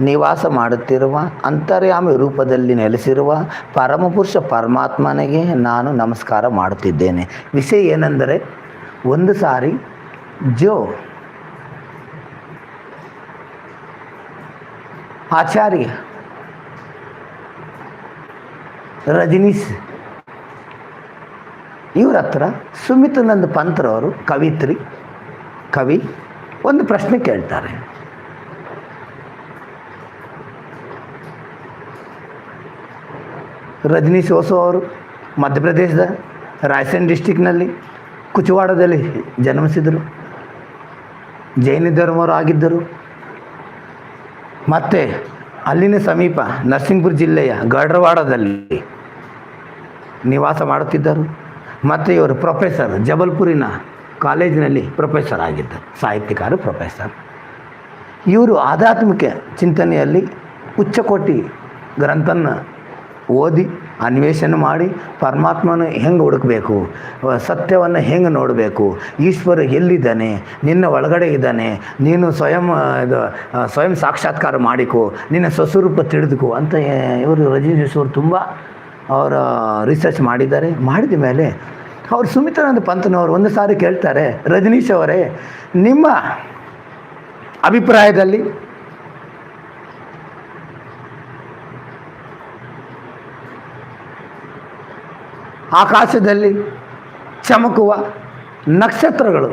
ನಿವಾಸ ಮಾಡುತ್ತಿರುವ ಅಂತರ್ಯಾಮಿ ರೂಪದಲ್ಲಿ ನೆಲೆಸಿರುವ ಪರಮಪುರುಷ ಪರಮಾತ್ಮನಿಗೆ ನಾನು ನಮಸ್ಕಾರ ಮಾಡುತ್ತಿದ್ದೇನೆ. ವಿಷಯ ಏನೆಂದರೆ, ಒಂದು ಸಾರಿ ಜೋ ಆಚಾರ್ಯ ರಜನೀಶ್ ಇವರ ಹತ್ರ ಸುಮಿತಾನಂದ ಪಂತ್ರವರು ಕವಿತ್ರಿ, ಕವಿ ಒಂದು ಪ್ರಶ್ನೆ ಕೇಳ್ತಾರೆ. ರಜನೀಶ್ ಓಸೋ ಅವರು ಮಧ್ಯಪ್ರದೇಶದ ರಾಯಸೇನ್ ಡಿಸ್ಟಿಕ್ನಲ್ಲಿ ಕುಚವಾಡದಲ್ಲಿ ಜನ್ಮಿಸಿದರು. ಜೈನ ಧರ್ಮವರು ಆಗಿದ್ದರು. ಮತ್ತು ಅಲ್ಲಿನ ಸಮೀಪ ನರಸಿಂಹಪುರ ಜಿಲ್ಲೆಯ ಗಡ್ರವಾಡದಲ್ಲಿ ನಿವಾಸ ಮಾಡುತ್ತಿದ್ದರು. ಮತ್ತು ಇವರು ಪ್ರೊಫೆಸರ್ ಜಬಲ್ಪುರಿನ ಕಾಲೇಜಿನಲ್ಲಿ ಪ್ರೊಫೆಸರ್ ಆಗಿದ್ದರು ಸಾಹಿತ್ಯಕಾರ ಪ್ರೊಫೆಸರ್ ಇವರು ಆಧ್ಯಾತ್ಮಿಕ ಚಿಂತನೆಯಲ್ಲಿ ಉಚ್ಚಕೋಟಿ ಗ್ರಂಥನ ಓದಿ, ಅನ್ವೇಷಣೆ ಮಾಡಿ ಪರಮಾತ್ಮನ ಹೆಂಗೆ ಹುಡುಕಬೇಕು? ಸತ್ಯವನ್ನು ಹೆಂಗೆ ನೋಡಬೇಕು? ಈಶ್ವರ ಎಲ್ಲಿದ್ದಾನೆ? ನಿನ್ನ ಒಳಗಡೆ ಇದ್ದಾನೆ? ನೀನು ಸ್ವಯಂ ಇದು ಸ್ವಯಂ ಸಾಕ್ಷಾತ್ಕಾರ ಮಾಡಿಕೊ, ನಿನ್ನ ಸ್ವಸ್ವರೂಪ ತಿಳಿದುಕೋ ಅಂತ ಇವರು ರಜನೀಶ್ ಅವರು ತುಂಬ ಅವರ ರಿಸರ್ಚ್ ಮಾಡಿದ್ದಾರೆ. ಮಾಡಿದ ಮೇಲೆ ಅವ್ರು ಸುಮಿತಾನಂದ ಪಂತನವರು ಒಂದು ಸಾರಿ ಕೇಳ್ತಾರೆ, ರಜನೀಶ್ ಅವರೇ, ನಿಮ್ಮ ಅಭಿಪ್ರಾಯದಲ್ಲಿ ಆಕಾಶದಲ್ಲಿ ಚಮಕುವ ನಕ್ಷತ್ರಗಳು.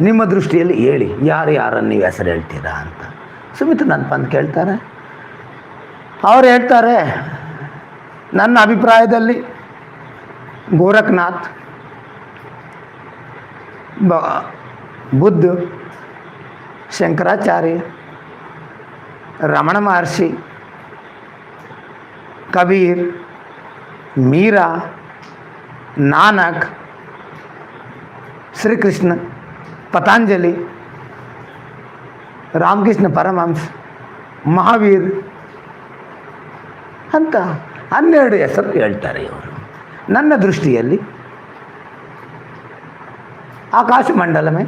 ನಿಮ್ಮ ದೃಷ್ಟಿಯಲ್ಲಿ ಹೇಳಿ, ಯಾರು ಯಾರನ್ನು ನೀವು ಹೆಸರು ಹೇಳ್ತೀರಾ ಅಂತ. ಸುಮಿತ್ ನನ್ನ ಬಂದು ಕೇಳ್ತಾರೆ. ಅವ್ರು ಹೇಳ್ತಾರೆ, ನನ್ನ ಅಭಿಪ್ರಾಯದಲ್ಲಿ ಗೋರಖ್ನಾಥ್, ಬ, ಬುದ್ಧ, ಶಂಕರಾಚಾರ್ಯ, ರಮಣ ಮಹರ್ಷಿ, ಕಬೀರ್ ಮೀರಾ, ನಾನಕ್, ಶ್ರೀಕೃಷ್ಣ, ಪತಾಂಜಲಿ, ರಾಮಕೃಷ್ಣ ಪರಮಹಂಸ, ಮಹಾವೀರ್ ಅಂತ ಹನ್ನೆರಡು ಹೆಸರು ಹೇಳ್ತಾರೆ ಇವರು. ನನ್ನ ದೃಷ್ಟಿಯಲ್ಲಿ ಆಕಾಶ ಮಂಡಲಮೇ,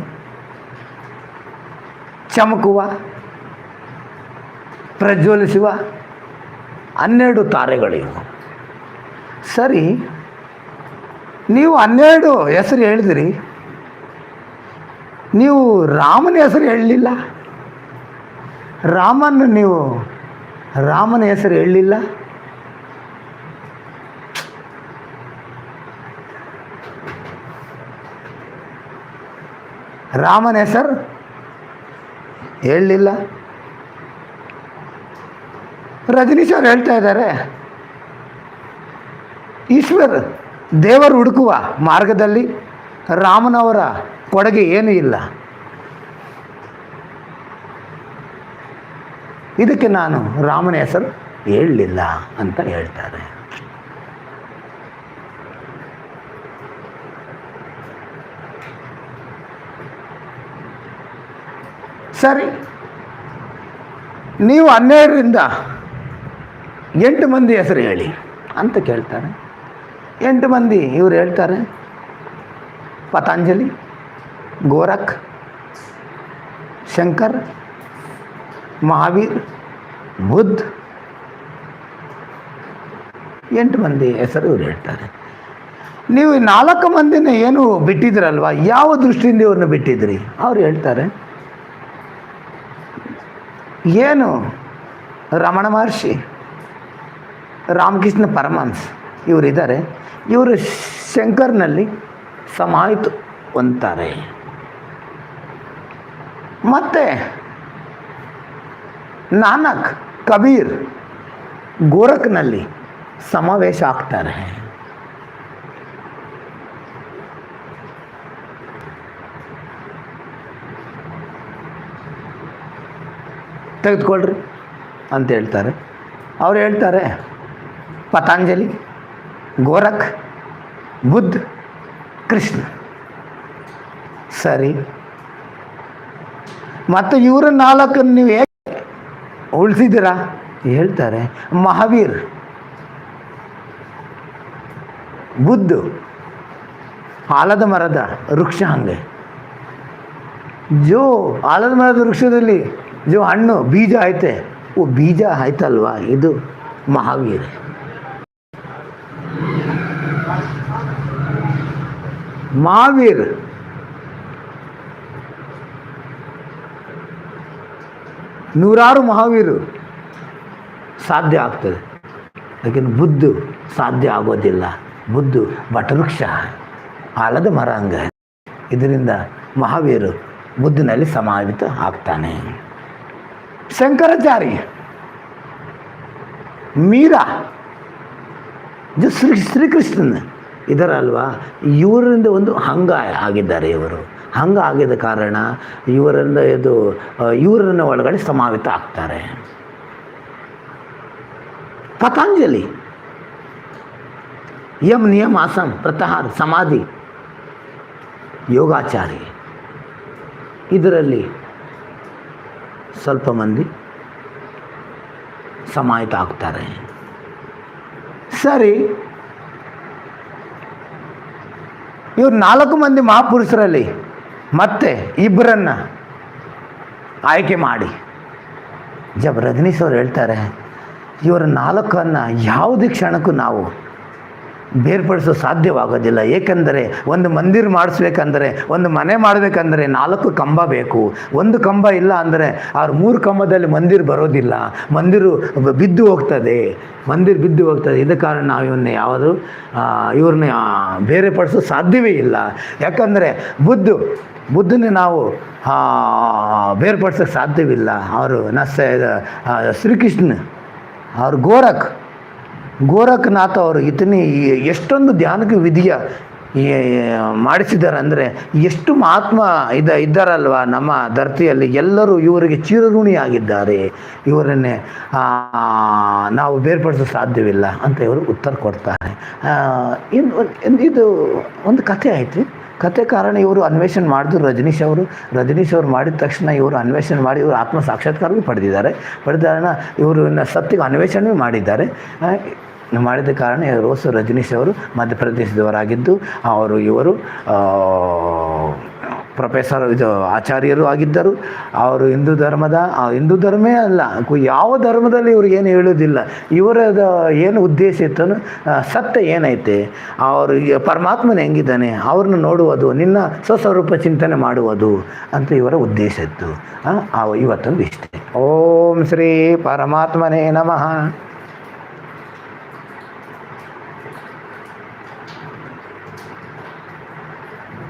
ಚಮಕುವ, ಪ್ರಜ್ವಲಿಸುವ ಹನ್ನೆರಡು ತಾರೆಗಳಿವು. ಸರಿ, ನೀವು ಹನ್ನೆರಡು ಹೆಸರು ಹೇಳಿದಿರಿ. ನೀವು ರಾಮನ ಹೆಸರು ಹೇಳಲಿಲ್ಲ? ರಾಮನ ನೀವು ರಾಮನ ಹೆಸರು ಹೇಳಲಿಲ್ಲ? ರಾಮನ ಹೆಸರು ಹೇಳಲಿಲ್ಲ? ರಜನೀಶ್ ಅವ್ರು ಹೇಳ್ತಾ ಇದ್ದಾರೆ. ಈಶ್ವರ್ ದೇವರು ಹುಡುಕುವ ಮಾರ್ಗದಲ್ಲಿ ರಾಮನವರ ಕೊಡುಗೆ ಏನೂ ಇಲ್ಲ. ಇದಕ್ಕೆ ನಾನು ರಾಮನ ಹೆಸರು ಹೇಳಲಿಲ್ಲ ಅಂತ ಹೇಳ್ತಾರೆ. ಸರಿ, ನೀವು ಹನ್ನೆರಡರಿಂದ ಎಂಟು ಮಂದಿ ಹೆಸರು ಹೇಳಿ ಅಂತ ಕೇಳ್ತಾರೆ. ಎಂಟು ಮಂದಿ ಇವರು ಹೇಳ್ತಾರೆ. ಪತಾಂಜಲಿ, ಗೋರಖ್, ಶಂಕರ್, ಮಹಾವೀರ್ ಬುದ್ಧ ಎಂಟು ಮಂದಿ ಹೆಸರು ಇವ್ರು ಹೇಳ್ತಾರೆ. ನೀವು ನಾಲ್ಕು ಮಂದಿನ ಏನು ಬಿಟ್ಟಿದ್ರಲ್ವ? ಯಾವ ದೃಷ್ಟಿಯಿಂದ ಇವ್ರನ್ನ ಬಿಟ್ಟಿದ್ರಿ? ಅವ್ರು ಹೇಳ್ತಾರೆ, ಏನು ರಮಣ ಮಹರ್ಷಿ, ರಾಮಕೃಷ್ಣ ಪರಮಹಂಸ. ಇವರಿದ್ದಾರೆ. ಇವರು ಶಂಕರ್ನಲ್ಲಿ ಸಮಾಯಿತು ಅಂತಾರೆ ಮತ್ತೆ ನಾನಕ್ ಕಬೀರ್ ಗೋರಖ್ನಲ್ಲಿ ಸಮಾವೇಶ ಆಗ್ತಾರೆ. ತೆಗೆದುಕೊಳ್ರಿ ಅಂತ ಹೇಳ್ತಾರೆ. ಅವ್ರು ಹೇಳ್ತಾರೆ, ಪತಾಂಜಲಿ ಗೋರಖ್ ಬುದ್ಧ ಕೃಷ್ಣ. ಸರಿ. ಮತ್ತು ಇವರ ನಾಲ್ಕನ್ನು ನೀವು ಹೇಗೆ ಉಳಿಸಿದ್ದೀರಾ? ಹೇಳ್ತಾರೆ, ಮಹಾವೀರ್ ಬುದ್ಧ ಆಲದ ಮರದ ವೃಕ್ಷ ಹಂಗೆ. ಜೋ, ಆಲದ ಮರದ ವೃಕ್ಷದಲ್ಲಿ ಜೋ ಹಣ್ಣು, ಬೀಜ ಐತೆ. ಓ, ಬೀಜ ಆಯ್ತಲ್ವಾ? ಇದು ಮಹಾವೀರ. ಮಹಾವೀರ್ ನೂರಾರು ಮಹಾವೀರು ಸಾಧ್ಯ ಆಗ್ತದೆ. ಯಾಕೆಂದ್ರೆ ಬುದ್ಧು ಸಾಧ್ಯ ಆಗೋದಿಲ್ಲ. ಬುದ್ಧು ಬಟವೃಕ್ಷ ಆಲದ ಮರ ಅಂಗ ಇದರಿಂದ ಮಹಾವೀರು ಬುದ್ಧನಲ್ಲಿ ಸಮಾವಿತ ಆಗ್ತಾನೆ. ಶಂಕರಾಚಾರ್ಯ, ಮೀರಾ. ಶ್ರೀ ಶ್ರೀಕೃಷ್ಣನ್ ಇದರಲ್ವಾ ಇವರಿಂದ ಒಂದು ಹಂಗ ಆಗಿದ್ದಾರೆ ಇವರು. ಹಂಗ ಆಗಿದ ಕಾರಣ ಇವರಿಂದ ಇದು ಇವರನ್ನು ಇವರನ್ನ ಒಳಗಡೆ ಸಮಾವಿತ ಆಗ್ತಾರೆ. ಪತಂಜಲಿ. ಯಮ್ ನಿಯಮ ಆಸಂ ಪ್ರತಹಾರ ಸಮಾಧಿ. ಯೋಗಾಚಾರಿ. ಇದರಲ್ಲಿ ಸ್ವಲ್ಪ ಮಂದಿ ಸಮಾಹಿತ ಆಗ್ತಾರೆ. ಸರಿ. ಇವ್ರು ನಾಲ್ಕು ಮಂದಿ ಮಹಾಪುರುಷರಲ್ಲಿ. ಮತ್ತೆ ಇಬ್ಬರನ್ನು ಆಯ್ಕೆ ಮಾಡಿ. ಜಬ್ ರಜನೀಶ್ ಅವ್ರು ಹೇಳ್ತಾರೆ, ಇವರ ನಾಲ್ಕನ್ನು ಯಾವುದೇ ಕ್ಷಣಕ್ಕೂ ನಾವು ಬೇರ್ಪಡಿಸೋ ಸಾಧ್ಯವಾಗೋದಿಲ್ಲ. ಏಕೆಂದರೆ ಒಂದು ಮಂದಿರ ಮಾಡಿಸ್ಬೇಕಂದ್ರೆ ಒಂದು ಮನೆ ಮಾಡಬೇಕಂದ್ರೆ ನಾಲ್ಕು ಕಂಬ ಬೇಕು. ಒಂದು ಕಂಬ ಇಲ್ಲ ಅಂದರೆ ಅವ್ರ ಮೂರು ಕಂಬದಲ್ಲಿ ಮಂದಿರ ಬರೋದಿಲ್ಲ. ಮಂದಿರು ಬಿದ್ದು ಹೋಗ್ತದೆ. ಮಂದಿರ ಬಿದ್ದು ಹೋಗ್ತದೆ. ಇದ ಕಾರಣ ನಾವು ಇವನ್ನ ಯಾವುದು ಇವ್ರನ್ನ ಬೇರೆ ಪಡಿಸೋ ಸಾಧ್ಯವೇ ಇಲ್ಲ. ಯಾಕಂದರೆ ಬುದ್ಧ ಬುದ್ಧನೇ ನಾವು ಬೇರ್ಪಡಿಸೋಕ್ಕೆ ಸಾಧ್ಯವಿಲ್ಲ. ಅವರು ಆ, ಶ್ರೀಕೃಷ್ಣ ಅವ್ರ ಗೋರಖ್. ಗೋರಖನಾಥ ಅವರು ಇತನಿ ಎಷ್ಟೊಂದು ಧ್ಯಾನಕ್ಕೆ ವಿಧಿಯ ಮಾಡಿಸಿದ್ದಾರೆ ಅಂದರೆ ಎಷ್ಟು ಮಹಾತ್ಮ ಇದ, ಇದ್ದಾರಲ್ವ ನಮ್ಮ ಧರ್ತಿಯಲ್ಲಿ? ಎಲ್ಲರೂ ಇವರಿಗೆ ಚಿರಋಣಿಯಾಗಿದ್ದಾರೆ. ಇವರನ್ನೇ ನಾವು ಬೇರ್ಪಡಿಸಲು ಸಾಧ್ಯವಿಲ್ಲ ಅಂತ ಇವರು ಉತ್ತರ ಕೊಡ್ತಾರೆ. ಇನ್ನು ಇದು ಒಂದು ಕಥೆ ಆಯಿತು. ಕಥೆ ಕಾರಣ ಇವರು ಅನ್ವೇಷಣೆ ಮಾಡಿದ್ರು ರಜನೀಶ್ ಅವರು. ರಜನೀಶ್ ಅವರು ಮಾಡಿದ ತಕ್ಷಣ ಇವರು ಅನ್ವೇಷಣೆ ಮಾಡಿ ಇವರು ಆತ್ಮ ಸಾಕ್ಷಾತ್ಕಾರವೂ ಪಡೆದಿದ್ದಾರೆ. ಪಡೆದ ಇವರು ಸತ್ತಿಗೆ ಅನ್ವೇಷಣೆ ಮಾಡಿದ್ದಾರೆ. ಮಾಡಿದ ಕಾರಣ ರೋಸು ರಜನೀಶ್ ಅವರು ಮಧ್ಯಪ್ರದೇಶದವರಾಗಿದ್ದು, ಅವರು ಇವರು ಪ್ರೊಫೆಸರ್, ಇದು ಆಚಾರ್ಯರು ಆಗಿದ್ದರು. ಅವರು ಹಿಂದೂ ಧರ್ಮದ ಹಿಂದೂ ಧರ್ಮೇ ಅಲ್ಲ ಯಾವ ಧರ್ಮದಲ್ಲಿ ಇವರು ಏನು ಹೇಳೋದಿಲ್ಲ. ಇವರದ ಏನು ಉದ್ದೇಶ ಇತ್ತು ಸತ್ಯ ಏನೈತೆ? ಅವರು ಪರಮಾತ್ಮನ ಹೆಂಗಿದ್ದಾನೆ? ಅವ್ರನ್ನ ನೋಡುವುದು, ನಿನ್ನ ಸ್ವಸ್ವರೂಪ ಚಿಂತನೆ ಮಾಡುವುದು ಅಂತ ಇವರ ಉದ್ದೇಶ ಇತ್ತು. ಇವತ್ತೊಂದು ಇಷ್ಟೇ. ಓಂ ಶ್ರೀ ಪರಮಾತ್ಮನೇ ನಮಃ.